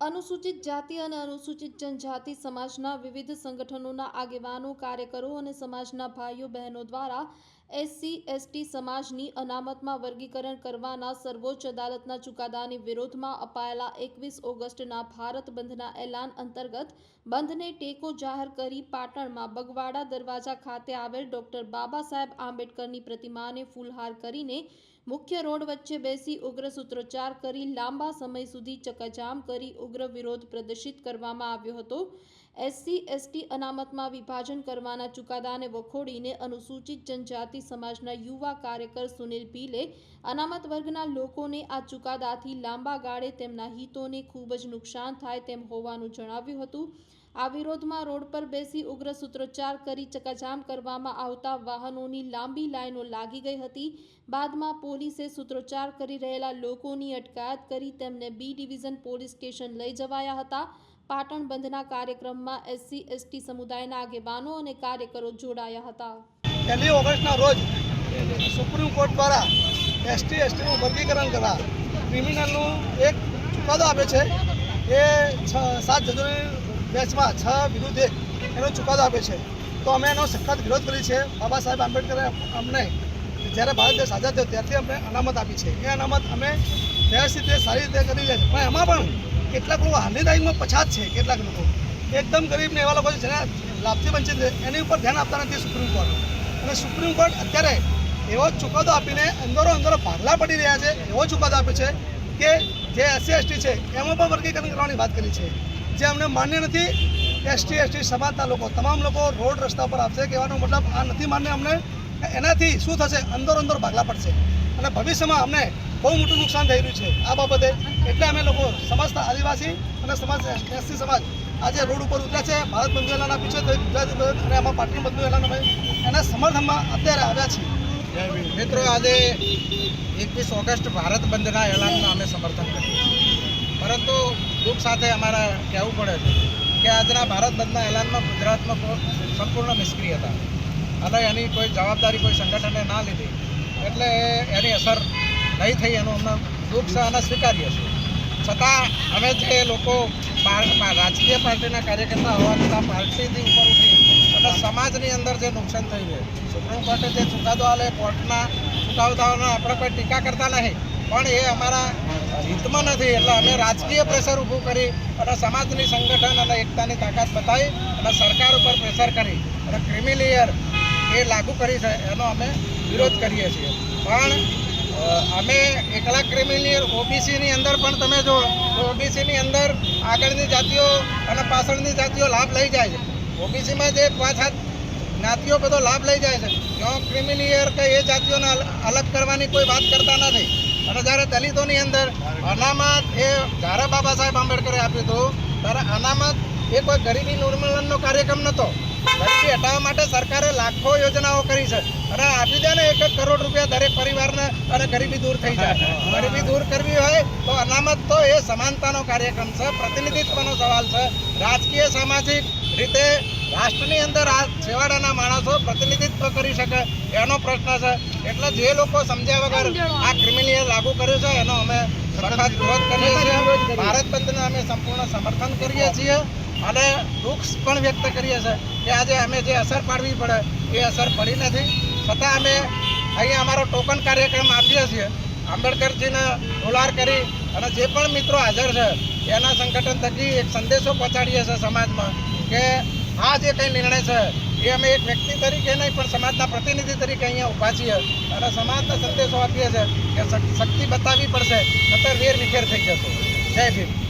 અનુસૂચિત જાતિ અને અનુસૂચિત જનજાતિ સમાજના વિવિધ સંગઠનોના આગેવાનો, કાર્યકરો અને સમાજના ભાઈઓ બહેનો દ્વારા એસસી, એસટી સમાજની અનામતમાં વર્ગીકરણ કરવાના સર્વોચ્ચ અદાલતના ચુકાદાની વિરોધમાં અપાયેલા એકવીસ ઓગસ્ટના ભારત બંધના એલાન અંતર્ગત બંધને ટેકો જાહેર કરી પાટણમાં બગવાડા દરવાજા ખાતે આવેલ ડોક્ટર બાબા સાહેબ આંબેડકરની પ્રતિમાને ફૂલહાર કરીને મુખ્ય રોડ વચ્ચે બેસી ઉગ્ર સૂત્રોચ્ચાર કરી લાંબા સમય સુધી ચકજામ કરી ઉગ્ર વિરોધ પ્રદર્શિત કરવામાં આવ્યો હતો. એસસી, એસટી અનામતમાં વિભાજન કરવાના ચુકાદાને વખોડીને અનુસૂચિત જનજાતિ સમાજના યુવા કાર્યકર સુનિલ પીલે અનામત વર્ગના લોકોને આ ચુકાદાથી લાંબા ગાળે તેમના હિતોને ખૂબ જ નુકસાન થાય તેમ હોવાનું જણાવ્યું હતું. આ વિરોધમાં રોડ પર બેસી ઉગ્ર સૂત્રોચ્ચાર કરી ચકાજામ કરવામાં આવતા વાહનોની લાંબી લાઈનો લાગી ગઈ હતી. બાદમાં પોલીસે સૂત્રોચ્ચાર કરી રહેલા લોકોની અટકાયત કરી તેમને બી ડિવિઝન પોલીસ સ્ટેશન લઈ જવાયા હતા. પાટણ બંધના કાર્યક્રમમાં એસસી, એસટી સમુદાયના આગેવાનો અને કાર્યકરો જોડાયા હતા. પહેલી ઓગસ્ટના રોજ સુપ્રીમ કોર્ટ દ્વારા એસટી, એસટીનું વર્ગીકરણ કરવા ક્રિમિનલનું એક ચુકાદો આપે છે. એ છ, સાત જજોની બેચમાં છ વિરુદ્ધ એનો ચુકાદો આપે છે. તો અમે એનો સખત વિરોધ કરી છે. બાબા સાહેબ આંબેડકરે અમને જ્યારે ભારત દેશ આઝાદ થયો ત્યારથી અમને અનામત આપી છે. એ અનામત અમે વ્યવસ્થિત રીતે સારી રીતે કરી રહ્યા છે. પણ એમાં પણ કેટલાક લોકો તારીખમાં પછાત છે, કેટલાક લોકો. એકદમ ગરીબ ને એવા લોકો છે જેના લાભથી વંચિત છે એની ઉપર ધ્યાન આપતા નથી સુપ્રીમ કોર્ટ. અને સુપ્રીમ કોર્ટ અત્યારે એવો ચુકાદો આપીને અંદરો અંદરો ભાગલા પડી રહ્યા છે, એવો ચુકાદો આપ્યો છે કે જે એસસી, એસટી છે, એમાં પણ વર્ગીકરણ કરવાની વાત કરી છે. જે અમને માન્ય નથી, એસટી એસટી સમાજના લોકો તમામ લોકો રોડ રસ્તા પર આપશે કહેવાનો મતલબ આ નથી માન્ય અમને. એનાથી શું થશે? અંદરો અંદર ભાગલા પડશે. અને ભવિષ્યમાં અમને બહુ મોટું નુકસાન થઈ રહ્યું છે. આ બાબતે એટલે અમે લોકો સમસ્ત આદિવાસી અને સમાજ એસસી સમાજ આજે રોડ ઉપર ઉતર્યા છે. ભારત બંધુ એલાના થઈ ગુજરાત અને આમાં પાટણ બંધુ એલાન અમે એના સમર્થનમાં અત્યારે આવ્યા છીએ. મિત્રો, આજે એકવીસ ઓગસ્ટ ભારત બંધના એલાનમાં અમે સમર્થન કર્યું પરંતુ દુઃખ સાથે અમારે કહેવું પડે છે કે આજના ભારત બંધના એલાનમાં ગુજરાતમાં સંપૂર્ણ નિષ્ક્રિય હતા અને એની કોઈ જવાબદારી કોઈ સંગઠને ના લીધી. એટલે એની અસર નહીં થઈ, એનું અમને દુઃખ છે અને સ્વીકારીએ છીએ. છતાં અમે જે લોકો રાજકીય પાર્ટીના કાર્યકર્તા હોવા છતાં પાર્ટીથી ઉપર ઉઠી અને સમાજની અંદર જે નુકસાન થયું છે. સુપ્રીમ કોર્ટે જે ચુકાદો આવે કોર્ટના ચુકાદાઓનો આપણે કોઈ ટીકા કરતા નહીં. પણ એ અમારા હિતમાં નથી, એટલે અમે રાજકીય પ્રેશર ઊભું કરી અને સમાજની સંગઠન અને એકતાની તાકાત બતાવી અને સરકાર ઉપર પ્રેશર કરી અને ક્રિમિલિયર એ લાગુ કરી છે, એનો અમે વિરોધ કરીએ છીએ. પણ અમે એકલા ક્રિમિનલ ઓબીસીની અંદર પણ તમે જો ઓબીસીની અંદર આગળની જાતિઓ અને પાછળની જાતિઓ લાભ લઈ જાય છે. ઓબીસીમાં જે પાંચ સાત જ્ઞાતિઓ બધો લાભ લઈ જાય છે. ત્યાં ક્રિમિલિયર કે એ જાતિઓને અલગ કરવાની કોઈ વાત કરતા નથી. અને જ્યારે દલિતોની અંદર અનામત એ જ્યારે બાબા સાહેબ આંબેડકરે આપ્યું હતું, ત્યારે અનામત એ કોઈ ગરીબી નિર્મૂલનનો કાર્યક્રમ નહોતો. ગરીબી હટાવવા માટે સરકારે લાખો યોજનાઓ કરી છે. અને આપી દે ને એક એક કરોડ રૂપિયા દરેક પરિવારને અને ગરીબી દૂર થઈ જાય. ગરીબી દૂર કરવી હોય તો અનામત તો એ સમાનતાનો કાર્યક્રમ છે. પ્રતિનિધિત્વનો સવાલ છે. રાજકીય સામાજિક રીતે રાષ્ટ્રની અંદર આ છેવાડાના માણસો પ્રતિનિધિત્વ કરી શકે એનો પ્રશ્ન છે. એટલે જે લોકો સમજ્યા વગર આ ક્રિમિનલ લાગુ કર્યું છે એનો અમે સખત વિરોધ કરીએ છીએ. ભારત બંધને અમે સંપૂર્ણ સમર્થન કરીએ છીએ. અને દુઃખ પણ વ્યક્ત કરીએ છીએ કે આજે અમે જે અસર પાડવી પડે, એ અસર પડી નથી. છતાં અમે અહીંયા અમારો ટોકન કાર્યક્રમ આપીએ છીએ. આંબેડકરજીને ઉલાર કરી અને જે પણ મિત્રો હાજર છે, એના સંગઠન થકી એક સંદેશો પહોંચાડીએ છીએ સમાજમાં કે આ જે કંઈ નિર્ણય છે, એ અમે એક વ્યક્તિ તરીકે નહીં, પણ સમાજના પ્રતિનિધિ તરીકે અહીંયા ઊભા છીએ અને સમાજને સંદેશો આપીએ છીએ કે શક્તિ બતાવવી પડશે, નતર વેર વિખેર થઈ જશે. જય ભીમ.